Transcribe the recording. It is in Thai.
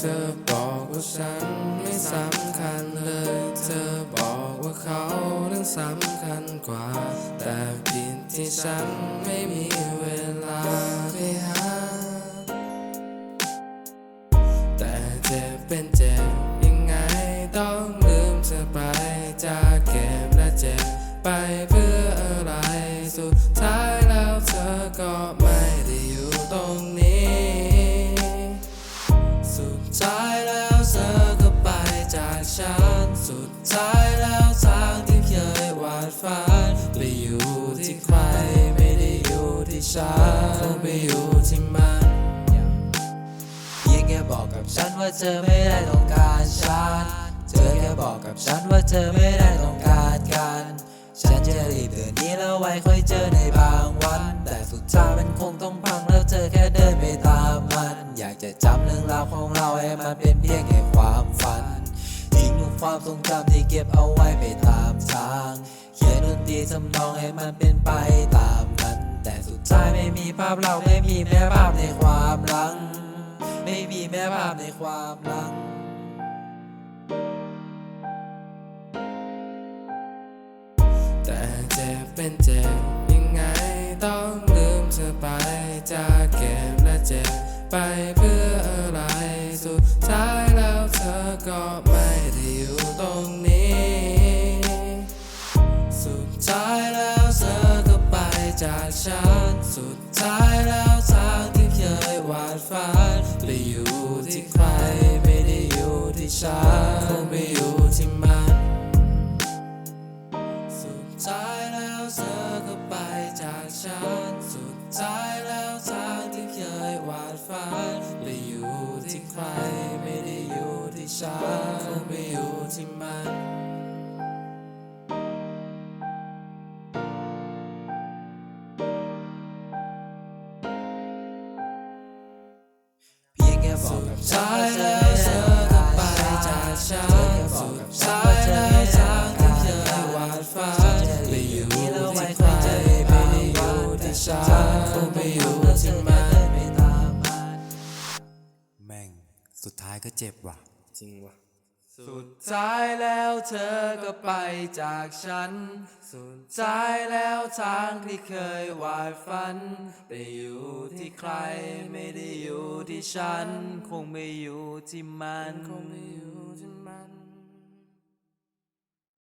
ธอบอกว่าฉันไม่สำคัญเลย เธอบอกว่าเขานั้นสำคัญกว่า แต่ผิดที่ฉันไม่มีเวลาไปหา แต่เจ็บเป็นเจ็บยังไงต้องลืมเธอไปจากเก็บและเจ็บไปเพื่ออะไร สุดท้ายแล้วเธอก็ ฝันไปอยู่ที่ใครไม่ได้อยู่ที่ฉันคงไปอยู่ที่มันเพียงแค่บอกกับฉันว่าเธอไม่ได้ต้องการฉัน เธอแค่บอกกับฉันว่าเธอไม่ได้ต้องการกัน ฉันจะรีบเดินนี้แล้วไว้ค่อยเจอในบางวัน แต่สุดท้ายมันคงต้องพังแล้วเธอแค่เดินไปตามมัน อยากจะจำเรื่องราวของเราให้มันเป็นเพียงแค่ความฝันทิ้งทุกความทรงจำที่เก็บเอาไว้ไปตามทาง ดนตรีทำนองให้มันเป็นไปตามนั้น แต่สุดท้ายไม่มีภาพเราไม่มีแม้ภาพในความหลัง ไม่มีแม้ภาพในความหลังแต่เจ็บเป็นเจ็บยังไงต้องลืมเธอไปจากเก็บและเจ็บไปเพื่ออะไรสุดท้ายแล้วเธอก็ไม่ได้อยู่ตรงนี้ จากฉันสุดท้ายแล้วทางที่เคยวาดฝันไปอยู่ที่ใครไม่ได้อยู่ที่ฉันคงไปอยู่ที่มัน สุดท้ายแล้วเธอก็ไปจากฉันสุดท้ายแล้วทางที่เคยวาดฝันไปอยู่ที่ใครไม่ได้อยู่ที่ฉันคงไปอยู่ที่มัน สุดท้ายแล้วเธอก็ไปจากฉันสุดท้ายแล้วทางที่เธอวาดฝันไปอยู่ที่ใครไปอยู่ที่ฉันคงไปอยู่ที่มันไม่ตามมันแม่งสุดท้ายก็เจ็บว่ะ จริงว่ะ สุดท้ายแล้วเธอก็ไปจากฉัน สุดท้ายแล้วทางที่เคยวาดฝัน ไปอยู่ที่ใครไม่ได้อยู่ที่ฉัน คงไม่อยู่ที่มันคงไปอยู่ที่มัน